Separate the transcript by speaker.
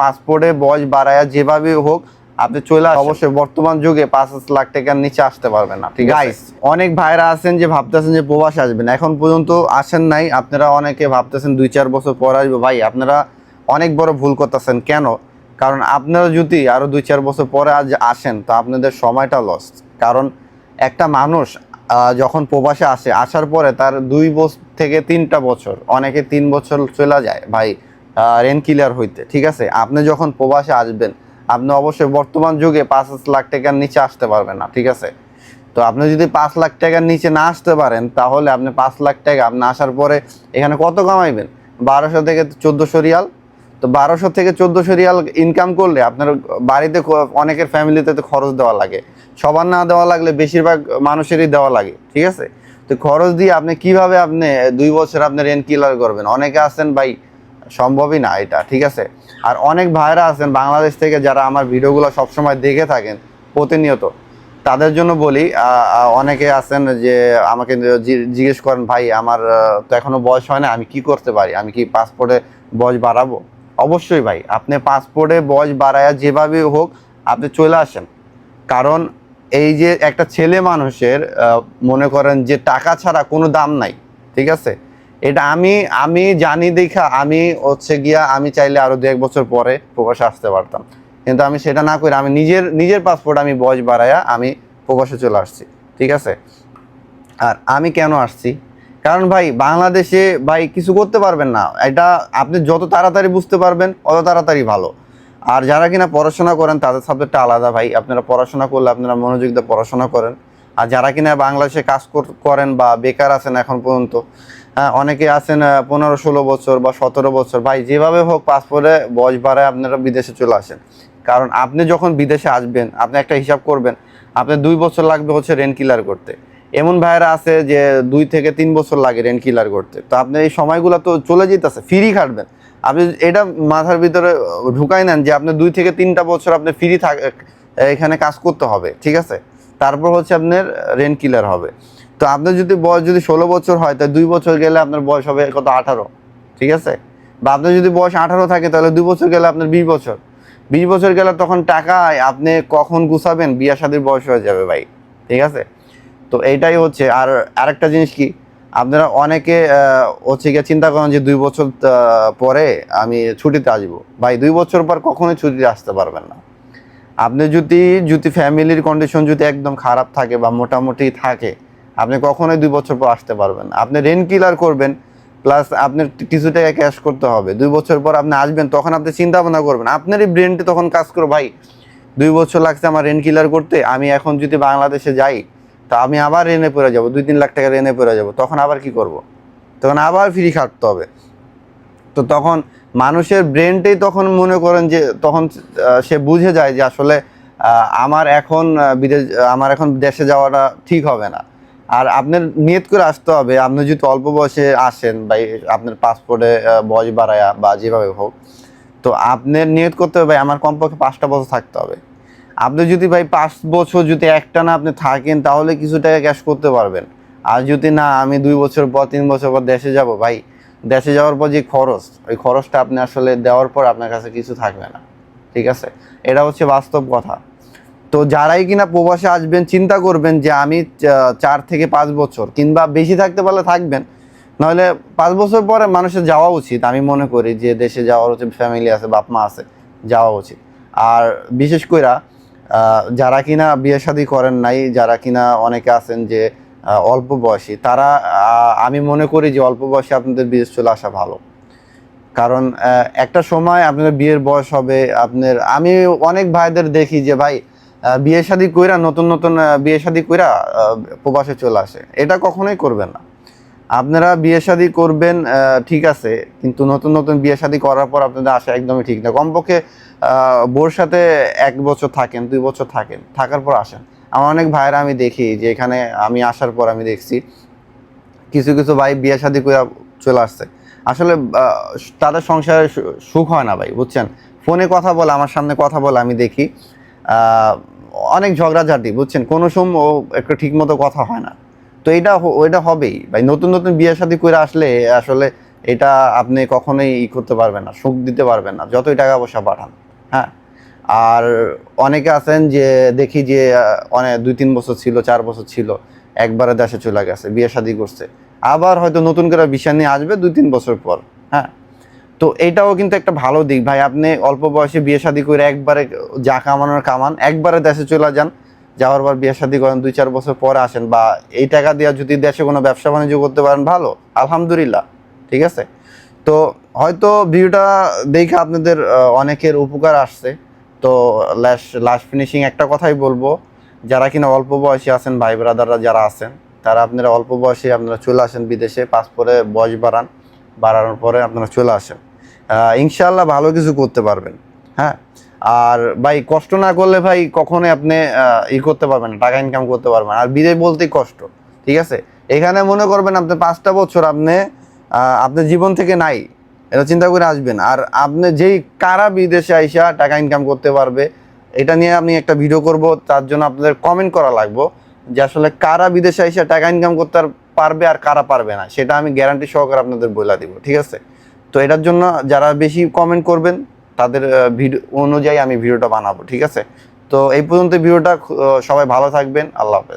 Speaker 1: পাসপোর্টে বয়স বাড়ায় যেভাবে হোক আপনি চলে। অবশ্যই বর্তমান যুগে পাঁচ লাখ টাকার নিচে আসতে পারবেন না। ঠিক আছে। গাইস অনেক ভাইরা আছেন যে ভাবতেছেন যে প্রবাসে আসবেন এখন পর্যন্ত আসেন নাই। আপনারা অনেকে ভাবতেছেন দুই চার বছর পর আসবে। ভাই আপনারা অনেক বড় ভুল করতেছেন। কেন? কারণ আপনারা যদি আরও দুই চার বছর পরে আজ আসেন তো আপনাদের সময়টা লস কারণ একটা মানুষ যখন প্রবাসে আসে আসার পরে তার দুই বছর থেকে তিনটা বছর অনেকে তিন বছর চলে যায়। ভাই রেন ক্লিয়ার হইতে, ঠিক আছে? আপনি যখন প্রবাসে আসবেন, আপনি অবশ্যই বর্তমান যুগে পাঁচ লাখ টাকার নিচে আসতে পারবেন না, ঠিক আছে? তো আপনি যদি পাঁচ লাখ টাকার নিচে না আসতে পারেন, তাহলে আপনি পাঁচ লাখ টাকা, আপনি আসার পরে এখানে কত কামাইবেন? বারোশো থেকে চোদ্দোশো রিয়াল। তো বারোশো থেকে চোদ্দোশো রিয়াল ইনকাম করলে আপনার বাড়িতে অনেকের ফ্যামিলিতে তো খরচ দেওয়া লাগে। সবার না দেওয়া লাগলে বেশিরভাগ মানুষেরই দেওয়া লাগে, ঠিক আছে? তো খরচ দিয়ে আপনি কীভাবে আপনি, দুই বছর আপনি রেন্ট ক্লিয়ার করবেন? অনেকে আছেন ভাই সম্ভবই না এটা, ঠিক আছে? আর অনেক ভাইরা আছেন বাংলাদেশ থেকে যারা আমার ভিডিওগুলো সবসময় দেখে থাকেন, প্রতিনিয়ত। তাদের জন্য বলি অনেকে আছেন যে আমাকে জিজ্ঞেস করেন, ভাই, আমার তো এখনও বয়স হয় না, আমি কি করতে পারি? আমি কি পাসপোর্টে বয়স বাড়াবো? অবশ্যই ভাই, আপনি পাসপোর্টে বয়স বাড়ায়া যেভাবে হোক, আপনি চলে আসেন। কারণ এই যে একটা ছেলে মানুষের মনে করেন যে টাকা ছাড়া কোনো দাম নাই, ঠিক আছে? এটা আমি আমি জানি দেখা, আমি হচ্ছে গিয়া, আমি চাইলে আরও দু এক বছর পরে প্রকাশে আসতে পারতাম। কিন্তু আমি সেটা না করে আমি নিজের নিজের পাসপোর্ট আমি বয়স বাড়ায়া আমি প্রকাশে চলে আসছি, ঠিক আছে? আর আমি কেন আসছি? কারণ ভাই, বাংলাদেশে ভাই কিছু করতে পারবেন না। এটা আপনি যত তাড়াতাড়ি বুঝতে পারবেন, অত তাড়াতাড়ি ভালো। আর যারা কিনা পড়াশোনা করেন, তাদের সাবজেক্টটা আলাদা ভাই। আপনারা পড়াশোনা করলে আপনারা মনোযোগ দিয়ে পড়াশোনা করেন। আর যারা কিনা বাংলাদেশে কাজ কর- করেন বা বেকার আছেন এখন পর্যন্ত অনেকে আছেন পনেরো ষোলো বছর বা সতেরো বছর। ভাই, যেভাবে হোক পাসপোর্টে বয়স বাড়ায় আপনারা বিদেশে চলে আসেন। কারণ আপনি যখন বিদেশে আসবেন, আপনি একটা হিসাব করবেন আপনি দুই বছর লাগবে হচ্ছে রেন্ট কিলার করতে। এমন ভাইয়েরা আছে যে দুই থেকে তিন বছর লাগে রেন্ট কিলার করতে। তো আপনি এই সময়গুলো তো চলে যেতেছে ফ্রি খাটবেন। আপনি এটা মাথার ভিতরে ঢুকাই নেন যে আপনি দুই থেকে তিনটা বছর আপনি ফ্রি থাক এখানে কাজ করতে হবে, ঠিক আছে? তারপর হচ্ছে আপনার রেন্ট কিলার হবে। তো আপনার যদি বয়স যদি ষোলো বছর হয়, তাহলে দুই বছর গেলে আপনার বয়স হবে কত? আঠারো। ঠিক আছে? বা আপনার যদি বয়স আঠারো থাকে, তাহলে দুই বছর গেলে আপনার বিশ বছর। বিশ বছর গেলে তখন টাকা আপনি কখন গুছাবেন? বিয়া শাদির বয়স হয়ে যাবে ভাই। ঠিক আছে? তো এইটাই হচ্ছে। আর আরেকটা জিনিস কি? আপনারা অনেকে হচ্ছে গিয়ে চিন্তা করেন যে দুই বছর পরে আমি ছুটিতে আসব। ভাই, দুই বছর পর কখনোই ছুটিতে আসতে পারবেন না। আপনি যদি যদি ফ্যামিলির কন্ডিশন যদি একদম খারাপ থাকে বা মোটামুটি থাকে আপনি কখনোই দুই বছর পর আসতে পারবেন আপনি রেন্ট কিলার করবেন প্লাস আপনার কিছু টাকা ক্যাশ করতে হবে। দুই বছর পর আপনি আসবেন, তখন আপনি চিন্তা ভাবনা করবেন। আপনারই ব্রেনটি তখন কাজ করো ভাই, দুই বছর লাগছে আমার রেন্ট কিলার করতে, আমি এখন যদি বাংলাদেশে যাই, তা আমি আবার রেনে পড়ে যাব, দুই তিন লাখ টাকা রেনে পড়ে যাব, তখন আবার কি করব? তখন আবার ফ্রি খাটতে হবে। তো তখন মানুষের ব্রেনটাই তখন মনে করেন যে, তখন সে বুঝে যায় যে আসলে আমার এখন বিদেশ, আমার এখন দেশে যাওয়াটা ঠিক হবে না। আর আপনার নিয়ত করে আসতে হবে। আপনি যদি অল্প বয়সে আসেন বা আপনার পাসপোর্টে বয়স বাড়ায়া বা যেভাবে হোক, তো আপনার নিয়ত করতে হবে ভাই, আমার কমপক্ষে পাঁচটা বছর থাকতে হবে। আপনি যদি ভাই পাঁচ বছর যদি একটা না আপনি থাকেন, তাহলে কিছু টাকা ক্যাশ করতে পারবেন। আর যদি না, আমি দুই বছর পর, তিন বছর পর দেশে যাব ভাই, দেশে যাওয়ার পর যে খরচ, ওই খরচটা আপনি আসলে দেওয়ার পর আপনার কাছে কিছু থাকবে না। ঠিক আছে? এটা হচ্ছে বাস্তব কথা। তো যারাই কিনা প্রবাসে আসবেন, চিন্তা করবেন যে আমি চার থেকে পাঁচ বছর কিংবা বেশি থাকতে পারলে থাকবেন। নাহলে পাঁচ বছর পরে মানুষের যাওয়া উচিত। আমি মনে করি যে দেশে যাওয়ার উচিত ফ্যামিলি আছে, বাপ, মা আছে, যাওয়া উচিত। আর বিশেষ করে যারা কিনা বিয়ে শাদী করেন নাই, যারা কিনা অনেকে আছেন যে অল্প বয়সী, তারা আমি মনে করি যে অল্প বয়সে আপনাদের বিদেশ চলে আসা ভালো। কারণ একটা সময় আপনার বিয়ের বয়স হবে, আপনার, আমি অনেক ভাইদের দেখি যে, ভাই বিয়ে শাদি কইরা, নতুন নতুন বিয়ে শাদি কইরা প্রবাসে চলে আসে। এটা কখনোই করবেন না। আপনারা বিয়ে শাদী করবেন ঠিক আছে, কিন্তু নতুন নতুন বিয়ে শাদী করার পর আপনাদের আসা একদমই ঠিক না। কমপক্ষে বোর সাথে এক বছর থাকেন, দুই বছর থাকেন, থাকার পর আসেন। আমার অনেক ভাইরা আমি দেখি যে এখানে আমি আসার পর আমি দেখছি, কিছু কিছু ভাই বিয়ে শাদী করে চলে আসছে। আসলে তাদের সংসারে সুখ হয় না ভাই, বুঝছেন? ফোনে কথা বলে, আমার সামনে কথা বলে, আমি দেখি। অনেক ঝগড়াঝাটি, বুঝছেন? কোনো সময় একটু ঠিক মতো কথা হয় না। তো এটা ওইটা হবেই। ভাই, নতুন নতুন বিয়ে শাদী করে আসলে আসলে এটা আপনি কখনোই ই করতে পারবেন না, সুখ দিতে পারবেন না, যতই টাকা পয়সা পাঠান হ্যাঁ? আর অনেকে আছেন যে, দেখি যে অনেক দুই তিন বছর ছিল, চার বছর ছিল, একবারে দেশে চলে গেছে বিয়ে শাদী করছে। আবার হয়তো নতুন করে বিষয় নিয়ে আসবে দুই তিন বছর পর হ্যাঁ? তো এইটাও কিন্তু একটা ভালো দিক। ভাই, আপনি অল্প বয়সে বিয়ে শাদি করে একবারে যা কামানোর কামান, একবারে দেশে চলে যান, যাওয়ার পর বিয়ে শাদী করেন, দুই চার বছর পরে আসেন বা এই টাকা দিয়ে যদি দেশে কোনো ব্যবসা বাণিজ্য করতে পারেন, ভালো, আলহামদুলিল্লাহ, ঠিক আছে? তো হয়তো ভিডিওটা দেখে আপনাদের অনেকের উপকার আসছে। তো লাস্ট লাস্ট ফিনিশিং একটা কথাই বলব, যারা কিনা অল্প বয়সী আছেন, ভাই ব্রাদাররা যারা আছেন, তারা আপনারা অল্প বয়সে আপনারা চলে আসেন বিদেশে, পাসপোর্টে বয়স বাড়ান, বাড়ানোর পরে আপনারা চলে আসেন। ইনশাল্লাহ ভালো কিছু করতে পারবেন। হ্যাঁ? আর ভাই, কষ্ট না করলে ভাই কখনোই আপনি ই করতে পারবেন টাকা ইনকাম করতে পারবেন আর বিদেশ বলতেই কষ্ট, ঠিক আছে? এখানে মনে করবেন আপনি পাঁচটা বছর আপনি আপনার জীবন থেকে নাই, এটা চিন্তা করে আসবেন। আর আপনি যেই, কারা বিদেশে আইসা টাকা ইনকাম করতে পারবে, এটা নিয়ে আমি একটা ভিডিও করব, তার জন্য আপনাদের কমেন্ট করা লাগবো, যে আসলে কারা বিদেশে আইসা টাকা ইনকাম করতে পারবে আর কারা পারবে না, সেটা আমি গ্যারান্টি সহকারে আপনাদের বলে দিব, ঠিক আছে? তো এটার জন্য যারা বেশি কমেন্ট করবেন, তাদের ভিডিও অনুযায়ী আমি ভিডিওটা বানাবো, ঠিক আছে? তো এই পর্যন্ত ভিডিওটা সবাই ভালো থাকবেন, আল্লাহ হাফেজ।